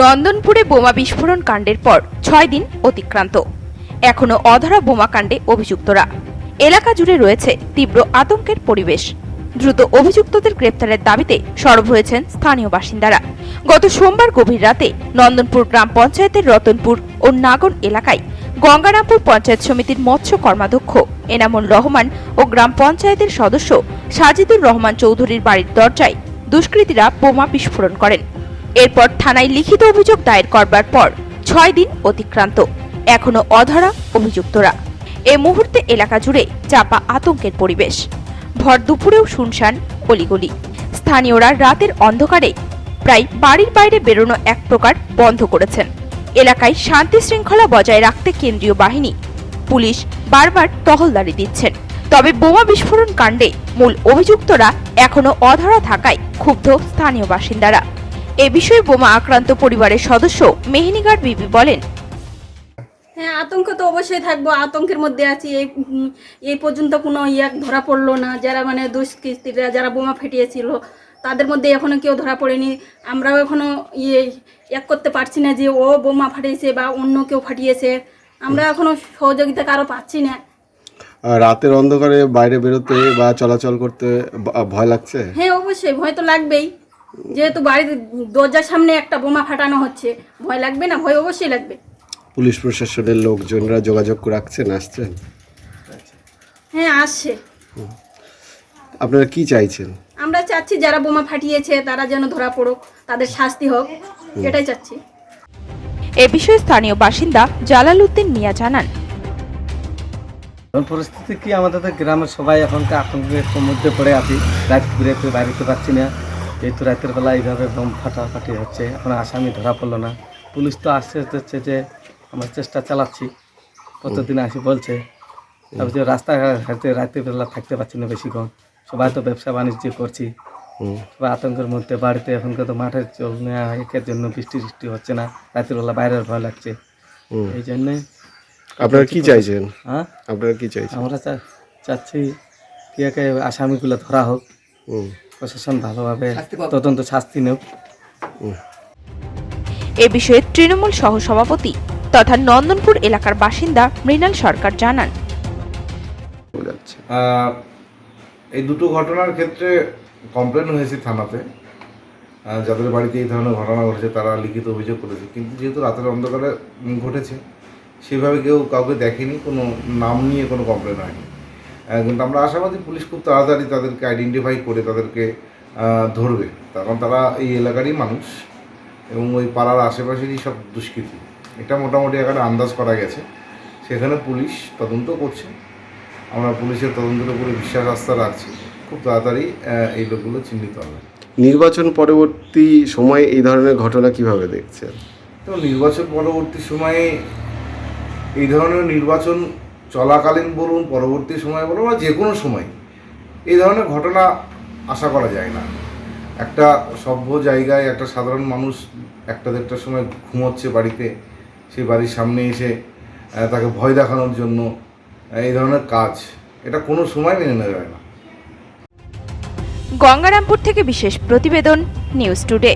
নন্দনপুরে বোমা বিস্ফোরণ কাণ্ডের পর ছয় দিন অতিক্রান্ত। এখনও অধরা বোমাকাণ্ডে অভিযুক্তরা। এলাকা জুড়ে রয়েছে তীব্র আতঙ্কের পরিবেশ। দ্রুত অভিযুক্তদের গ্রেপ্তারের দাবিতে সরব হয়েছেন স্থানীয় বাসিন্দারা। গত সোমবার গভীর রাতে নন্দনপুর গ্রাম পঞ্চায়েতের রতনপুর ও নাগন এলাকায় গঙ্গারামপুর পঞ্চায়েত সমিতির মৎস্য কর্মাধ্যক্ষ এনামুল রহমান ও গ্রাম পঞ্চায়েতের সদস্য সাজিদুর রহমান চৌধুরীর বাড়ির দরজায় দুষ্কৃতীরা বোমা বিস্ফোরণ করেন। এরপর থানায় লিখিত অভিযোগ দায়ের করবার পর ছয় দিন অতিক্রান্ত। এখনও অধরা অভিযুক্তরা। এ মুহূর্তে এলাকা জুড়ে চাপা আতঙ্কের পরিবেশ। ভর দুপুরেও শুনশান অলিগলি। স্থানীয়রা রাতের অন্ধকারে প্রায় বাড়ির বাইরে বেরোনো এক প্রকার বন্ধ করেছেন। এলাকায় শান্তি শৃঙ্খলা বজায় রাখতে কেন্দ্রীয় বাহিনী, পুলিশ বারবার টহলদারি দিচ্ছেন। তবে বোমা বিস্ফোরণ কাণ্ডে মূল অভিযুক্তরা এখনও অধরা থাকায় ক্ষুব্ধ স্থানীয় বাসিন্দারা। এ বিষয়ে বোমা আক্রান্ত পরিবারের সদস্য মেহনিগার বিবি বলেন। হ্যাঁ আতঙ্ক তো অবশ্যই থাকব আতঙ্কের মধ্যে আছি এই এই পর্যন্ত কোনো ইয়া ধরা পড়ল না যারা মানে দুষ্কৃতীরা যারা বোমা ফেটিয়েছিল তাদের মধ্যে এখনও কেউ ধরা পড়েনি। আমরাও এখনও ইয়ে এক করতে পারছি না যে ও বোমা ফাটিয়েছে বা অন্য কেউ ফাটিয়েছে। আমরা এখনও সহযোগিতা কারও পাচ্ছি না। আর রাতের অন্ধকারে বাইরে বেরোতে বা চলাচল করতে ভয় লাগছে? হ্যাঁ অবশ্যই ভয় তো লাগবেই। যেহেতু বাড়ির দরজার সামনে একটা বোমা ফাটানো হচ্ছে ভয় লাগবে না? ভয় অবশ্যই লাগবে। পুলিশ প্রশাসনের লোকজনরা যোগাযোগ রাখছেন আসছেন? হ্যাঁ আসছে। আপনারা কি চাইছেন? আমরা চাচ্ছি যারা বোমা ফাটিয়েছে তারা যেন ধরা পড়ুক তাদের শাস্তি হোক এটাই চাচ্ছি। এ বিষয়ে স্থানীয় বাসিন্দা জালাল উদ্দিন মিয়া জানান। এখন পরিস্থিতি কি আমাদের তো গ্রামের সবাই এখনকার আতঙ্কের মধ্যে পড়ে আছি রাত ঘুরে বাড়িতে পারছি না। এই তো রাতের বেলা এইভাবে বোম ফাটাফাটি হচ্ছে। এখন আসামি ধরা পড়ল না। পুলিশ তো আসছে হচ্ছে যে আমরা চেষ্টা চালাচ্ছি। কতদিন আসি বলছে। তারপর যে রাস্তাঘাটে রাতের বেলা থাকতে পারছি না বেশিক্ষণ সবাই তো ব্যবসা বাণিজ্য করছি। সবাই আতঙ্কের মধ্যে বাড়িতে এখনকার তো মাঠে চল নেওয়া একের জন্য বৃষ্টি বৃষ্টি হচ্ছে না। রাতের বেলা বাইরের ভয় লাগছে। এই জন্যে আপনারা কি চাইছেন? হ্যাঁ? আপনারা কি চাইছেন? আমরা চাচ্ছি কি একে আসামিগুলো ধরা হোক। প্রশাসন ভালোভাবে তদন্ত শাস্তি নেব এ বিষয়ে তৃণমূল সহসভাপতি তথা নন্দনপুর এলাকার বাসিন্দা মৃণাল সরকার জানান। যাচ্ছে এই দুটো ঘটনার ক্ষেত্রে কমপ্লেন হয়েছে থানাতে। যাদের বাড়িতে এই ধরনের ঘটনা ঘটেছে তারা লিখিত অভিযোগ করেছে। কিন্তু যেহেতু রাতের অন্ধকারে ঘটেছে সেভাবে কেউ কাউকে দেখেনি কোনো নাম নিয়ে কোনো কমপ্লেন হয়নি। কিন্তু আমরা আশাবাদী পুলিশ খুব তাড়াতাড়ি তাদেরকে আইডেন্টিফাই করে তাদেরকে ধরবে। কারণ তারা এই এলাকারই মানুষ এবং ওই পাড়ার আশেপাশেরই সব দুষ্কৃতী। এটা মোটামুটি এখানে আন্দাজ করা গেছে। সেখানে পুলিশ তদন্ত করছে। আমরা পুলিশের তদন্তের উপরে বিশ্বাস আস্থা রাখছি। খুব তাড়াতাড়ি এই লোকগুলো চিহ্নিত হবে। নির্বাচন পরবর্তী সময়ে এই ধরনের ঘটনা কীভাবে দেখছেন? তো নির্বাচন পরবর্তী সময়ে এই ধরনের নির্বাচন চলাকালীন বলুন, পরবর্তী সময় বলুন, বা যে কোনো সময়, এই ধরনের ঘটনা আশা করা যায় না। একটা সভ্য জায়গায় একটা সাধারণ মানুষ একটা দেড়টার সময় ঘুমোচ্ছে বাড়িতে, সেই বাড়ির সামনে এসে তাকে ভয় দেখানোর জন্য এই ধরনের কাজ, এটা কোনো সময় মেনে নেওয়া যায় না। গঙ্গারামপুর থেকে বিশেষ প্রতিবেদন, নিউজ টুডে।